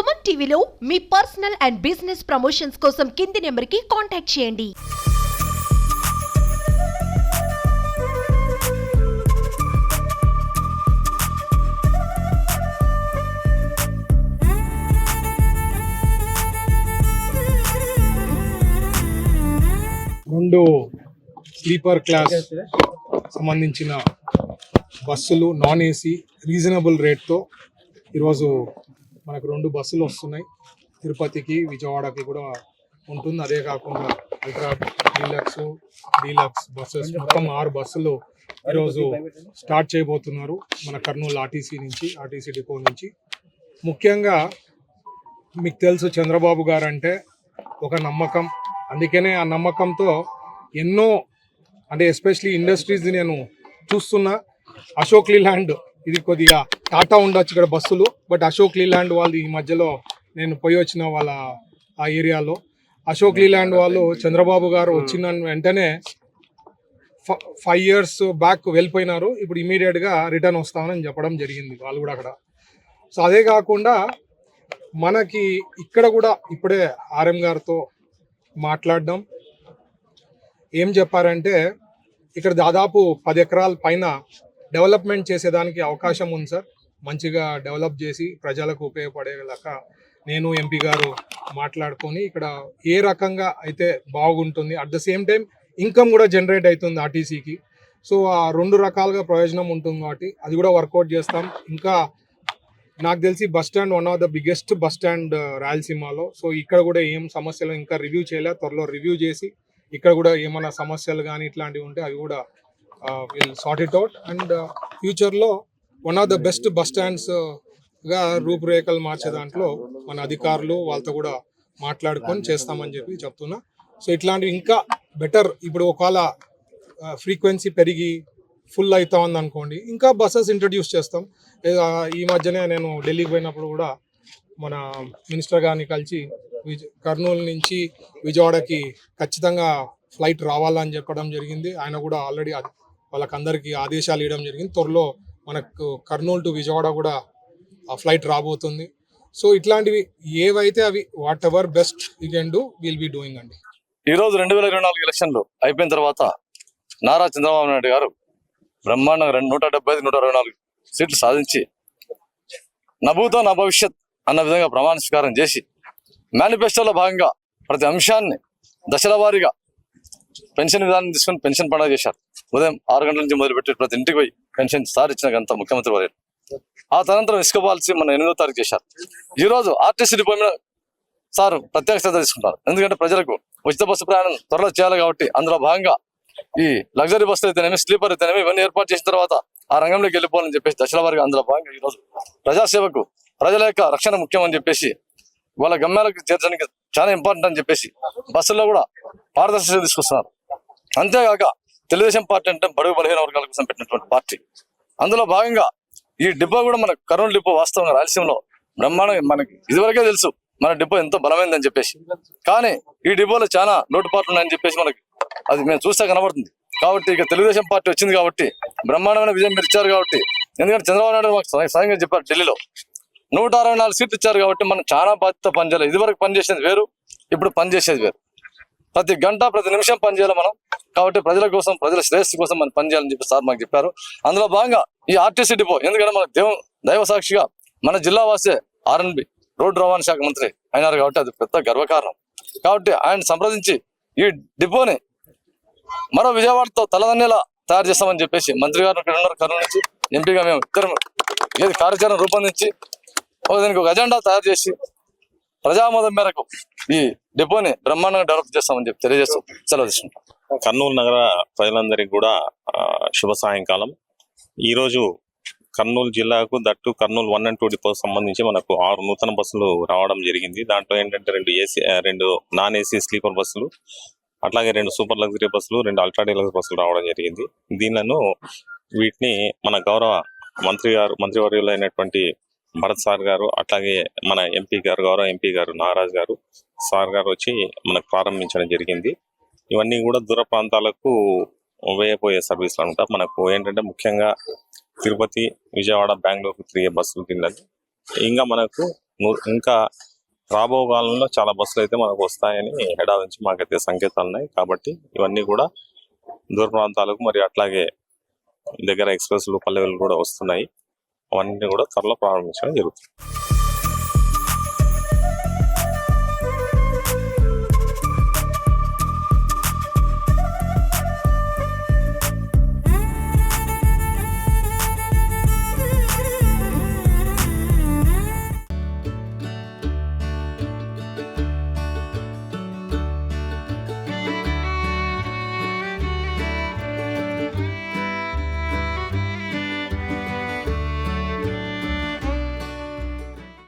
సుమన్ టీవీలో మీ personal and business promotions కోసం కింది నెంబర్కి కాంటాక్ట్ చేయండి. రెండు స్లీపర్ క్లాస్ సంబంధించిన బస్సులు నాన్ ఏసీ రీజనబుల్ రేట్తో ఈరోజు మనకు రెండు బస్సులు వస్తున్నాయి. తిరుపతికి విజయవాడకి కూడా ఉంటుంది. అదే కాకుండా అల్ట్రా డీలక్స్ డీలక్స్ బస్సెస్. మొత్తం ఆరు బస్సులు ఈరోజు స్టార్ట్ చేయబోతున్నారు మన కర్నూలు ఆర్టీసీ నుంచి ఆర్టీసీ డిపో నుంచి. ముఖ్యంగా మీకు తెలుసు చంద్రబాబు గారు అంటే ఒక నమ్మకం. అందుకనే ఆ నమ్మకంతో ఎన్నో అంటే ఎస్పెషలీ ఇండస్ట్రీస్ నేను చూస్తున్నా. అశోక్ లీలాండ్ ఇది కొద్దిగా టాటా ఉండొచ్చు ఇక్కడ బస్సులు బట్ అశోక్ లీలాండ్ వాళ్ళు ఈ మధ్యలో నేను పోయి వచ్చిన వాళ్ళ ఆ ఏరియాలో. అశోక్ లీలాండ్ వాళ్ళు చంద్రబాబు గారు వచ్చిన వెంటనే ఫైవ్ ఇయర్స్ బ్యాక్ వెళ్ళిపోయినారు. ఇప్పుడు ఇమీడియట్గా రిటర్న్ వస్తామని చెప్పడం జరిగింది వాళ్ళు కూడా అక్కడ. సో అదే కాకుండా మనకి ఇక్కడ కూడా ఇప్పుడే ఆర్ఎం గారితో మాట్లాడడం. ఏం చెప్పారంటే ఇక్కడ దాదాపు పది ఎకరాల పైన డెవలప్మెంట్ చేసేదానికి అవకాశం ఉంది సార్. మంచిగా డెవలప్ చేసి ప్రజలకు ఉపయోగపడేలాగా నేను ఎంపీ గారు మాట్లాడుకొని ఇక్కడ ఏ రకంగా అయితే బాగుంటుంది at the same time income కూడా జనరేట్ అవుతుంది ఆర్టీసీకి. సో ఆ రెండు రకాలుగా ప్రయోజనం ఉంటుంది కాబట్టి అది కూడా వర్కౌట్ చేస్తాం. ఇంకా నాకు తెలిసి bus stand one of the biggest bus stand రాయలసీమలో. సో ఇక్కడ కూడా ఏం సమస్యలు ఇంకా రివ్యూ చేయలే త్వరలో రివ్యూ చేసి ఇక్కడ కూడా ఏమైనా సమస్యలు కానీ ఇట్లాంటివి ఉంటే అవి కూడా will sort it out and ఫ్యూచర్లో one of the best bus స్టాండ్స్గా రూపురేఖలు మార్చే దాంట్లో మన అధికారులు వాళ్ళతో కూడా మాట్లాడుకొని చేస్తామని చెప్పి చెప్తున్నా. సో ఇట్లాంటివి ఇంకా బెటర్ ఇప్పుడు ఒకవేళ uh, ఫ్రీక్వెన్సీ పెరిగి ఫుల్ అవుతా ఉంది అనుకోండి ఇంకా బస్సెస్ ఇంట్రడ్యూస్ చేస్తాం. ఈ మధ్యనే నేను ఢిల్లీకి పోయినప్పుడు కూడా మన మినిస్టర్ గారిని కలిసి విజ కర్నూలు నుంచి విజయవాడకి ఖచ్చితంగా ఫ్లైట్ రావాలని చెప్పడం జరిగింది. ఆయన కూడా ఆల్రెడీ వాళ్ళకందరికీ ఆదేశాలు ఇవ్వడం జరిగింది. త్వరలో మనకు కర్నూలు టు విజయవాడ కూడా ఆ ఫ్లైట్ రాబోతుంది. సో ఇట్లాంటివి ఏవైతే అవి whatever best you can do will be doing అండి. ఈ రోజు రెండు వేల ఇరవై నాలుగు ఎలక్షన్లు అయిపోయిన తర్వాత నారా చంద్రబాబు నాయుడు గారు బ్రహ్మాండంగా రెండు నూట డెబ్బై ఐదు నూట అరవై నాలుగు సీట్లు సాధించి నభూతో నా భవిష్యత్ అన్న విధంగా ప్రమాణ స్వీకారం చేసి మేనిఫెస్టోలో భాగంగా ప్రతి అంశాన్ని దశల వారీగా పెన్షన్ విధానం తీసుకొని పెన్షన్ పండుగ చేశారు. ఉదయం ఆరు గంటల నుంచి మొదలుపెట్టి ప్రతి ఇంటికి పోయి పెన్షన్ సార్ ఇచ్చిన గంత ముఖ్యమంత్రి వారు. ఆ తదనంతరం ఇసుక పాలసీ మన ఎనిమిదో తారీఖు చేశారు. ఈ రోజు ఆర్టీసీ డిపో మీద సార్ ప్రత్యేక శ్రద్ధ తీసుకుంటారు. ఎందుకంటే ప్రజలకు ఉచిత బస్సు ప్రయాణం త్వరలో చేయాలి కాబట్టి అందులో భాగంగా ఈ లగ్జరీ బస్సులు అయితేనేమి స్లీపర్ అయితేనేమి ఇవన్నీ ఏర్పాటు చేసిన తర్వాత ఆ రంగంలోకి వెళ్ళిపోవాలని చెప్పేసి దశల వారికి అందులో భాగంగా ఈరోజు ప్రజాసేవకు ప్రజల యొక్క రక్షణ ముఖ్యం అని చెప్పేసి వాళ్ళ గమ్యాలకు చేర్చడానికి చాలా ఇంపార్టెంట్ అని చెప్పేసి బస్సుల్లో కూడా పారదర్శకత తీసుకొస్తున్నారు. అంతేగాక తెలుగుదేశం పార్టీ అంటే బడుగు బలహీన వర్గాల కోసం పెట్టినటువంటి పార్టీ. అందులో భాగంగా ఈ డిపో కూడా మన కర్నూలు డిపో వాస్తవంగా రాయలసీమలో బ్రహ్మాండంగా మనకి ఇదివరకే తెలుసు మన డిపో ఎంతో బలమైందని చెప్పేసి. కానీ ఈ డిపోలో చాలా లోటుపాట్లు ఉన్నాయని చెప్పేసి మనకి అది మేము చూస్తే కనబడుతుంది. కాబట్టి ఇక తెలుగుదేశం పార్టీ వచ్చింది కాబట్టి బ్రహ్మాండమైన విజయం మీరు ఇచ్చారు కాబట్టి. ఎందుకంటే చంద్రబాబు నాయుడు మాకు స్వయంగా చెప్పారు ఢిల్లీలో. నూట అరవై నాలుగు సీట్లు ఇచ్చారు కాబట్టి మనం చాలా బాధ్యత పనిచేయాలి. ఇదివరకు పనిచేసేది వేరు ఇప్పుడు పనిచేసేది వేరు. ప్రతి గంట ప్రతి నిమిషం పనిచేయాలి మనం. కాబట్టి ప్రజల కోసం ప్రజల శ్రేయస్సు కోసం మనం పనిచేయాలని చెప్పి సార్ మాకు చెప్పారు. అందులో భాగంగా ఈ ఆర్టీసీ డిపో ఎందుకంటే మన దేవ దైవ సాక్షిగా మన జిల్లా వాసే ఆర్ఎన్బి రోడ్డు రవాణా శాఖ మంత్రి అయినారు కాబట్టి అది పెద్ద గర్వకారణం. కాబట్టి ఆయన సంప్రదించి ఈ డిపోని మరో విజయవాడతో తలదన్నేలా తయారు చేస్తామని చెప్పేసి మంత్రి గారు ఇక్కడ ఉన్నారు కర్నూలు నుంచి. ఎంపీగా మేము ఇద్దరు ఏది కార్యాచరణ రూపొందించి దీనికి ఒక అజెండా తయారు చేసి ప్రజామోదం మేరకు ఈ డిపోని బ్రహ్మాండంగా డెవలప్ చేస్తామని చెప్పి తెలియజేస్తూ సెలవు తీసుకుంటాం కర్నూలు నగర ప్రజలందరికీ కూడా శుభ సాయంకాలం. ఈరోజు కర్నూలు జిల్లాకు that Kurnool one and two depot సంబంధించి మనకు ఆరు నూతన బస్సులు రావడం జరిగింది. దాంట్లో ఏంటంటే రెండు ఏసీ రెండు నాన్ ఏసీ స్లీపర్ బస్సులు అట్లాగే రెండు సూపర్ లగ్జరీ బస్సులు రెండు అల్ట్రా డీలక్స్ బస్సులు రావడం జరిగింది. దీనిలను వీటిని మన గౌరవ మంత్రి గారు మంత్రివర్యులు అయినటువంటి భరత్ సార్ గారు అట్లాగే మన ఎంపీ గారు గౌరవ ఎంపీ గారు నాగరాజ్ గారు సార్ గారు వచ్చి మనకు ప్రారంభించడం జరిగింది. ఇవన్నీ కూడా దూర ప్రాంతాలకు వేయబోయే సర్వీసులు అనమాట. మనకు ఏంటంటే ముఖ్యంగా తిరుపతి విజయవాడ బెంగళూరు తిరిగే బస్సులు కింద ఇంకా మనకు ఇంకా రాబో కాలంలో చాలా బస్సులు అయితే మనకు వస్తాయని హెడా నుంచి మాకైతే సంకేతాలు ఉన్నాయి. కాబట్టి ఇవన్నీ కూడా దూర ప్రాంతాలకు మరి అట్లాగే దగ్గర ఎక్స్ప్రెస్లు పల్లెలు కూడా వస్తున్నాయి. అవన్నీ కూడా త్వరలో ప్రారంభించడం జరుగుతుంది.